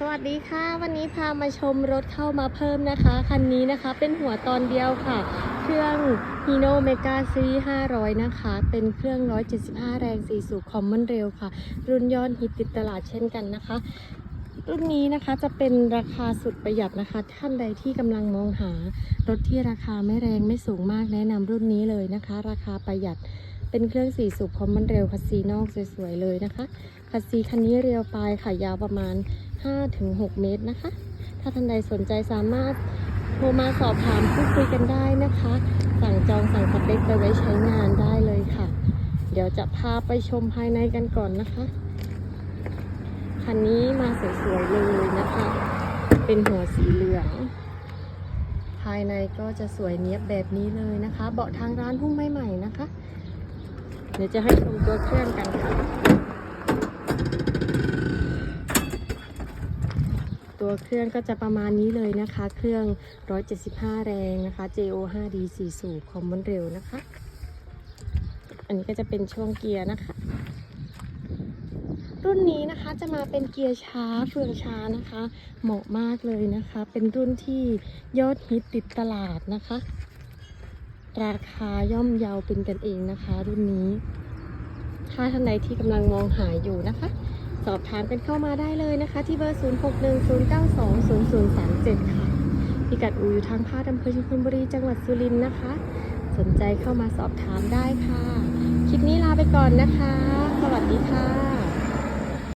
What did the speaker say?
สวัสดีค่ะ วันนี้พามาชมรถเข้ามาเพิ่มนะคะ คันนี้นะคะเป็นหัวตอนเดียวค่ะ เครื่อง Hino Mega Series 500 นะคะ เป็นเครื่อง 175 แรง 4 สูบคอมมอนเรลค่ะ รุ่นยอดฮิตติดตลาดเช่นกันนะคะ รุ่นนี้นะคะจะเป็นราคาสุดประหยัดนะคะ ท่านใดที่กำลังมองหา รถที่ราคาไม่แรงไม่สูงมากแนะนำรุ่นนี้เลยนะคะ ราคาประหยัดเป็นเครื่อง4สูบคอมมอนเรลคัสซีนอกสวยๆเลยนะคะคัสซีคันนี้เรียวปลายค่ะยาวประมาณ 5-6 เมตรนะคะ ถ้าท่านใดสนใจสามารถโทรมาสอบถามพูดคุยกันได้นะคะ สั่งจองสั่งสเปคไปไว้ใช้งานได้เลยค่ะ เดี๋ยวจะพาไปชมภายในกันก่อนนะคะคันนี้มาสวยๆเลยนะคะ เป็นหัวสีเหลือง ภายในก็จะสวยเนียบแบบนี้เลยนะคะ เบาะทางร้านพุ่งใหม่ๆนะคะ เดี๋ยวจะให้ชมตัวเครื่องกันค่ะ ตัวเครื่องก็จะประมาณนี้เลยนะคะ เครื่อง 175 แรงนะคะ JO 5D 4สูบคอมมอนเร็วนะคะ อันนี้ก็จะเป็นช่วงเกียร์นะคะ รุ่นนี้นะคะจะมาเป็นเกียร์ช้าเฟืองช้านะคะ เหมาะมากเลยนะคะ เป็นรุ่นที่ยอดฮิตติดตลาดนะคะ ราคาย่อมเยาเป็นกันเองนะคะ รุ่นนี้ ถ้าท่านใดที่กำลังมองหาอยู่นะคะ สอบถามกันเข้ามาได้เลยนะคะ ที่เบอร์ 0610920037 ค่ะ พิกัดอูอยู่ทางภาคอำเภอชุมพลบุรีจังหวัดสุรินทร์นะคะ สนใจเข้ามาสอบถามได้ค่ะ คลิปนี้ลาไปก่อนนะคะ สวัสดีค่ะ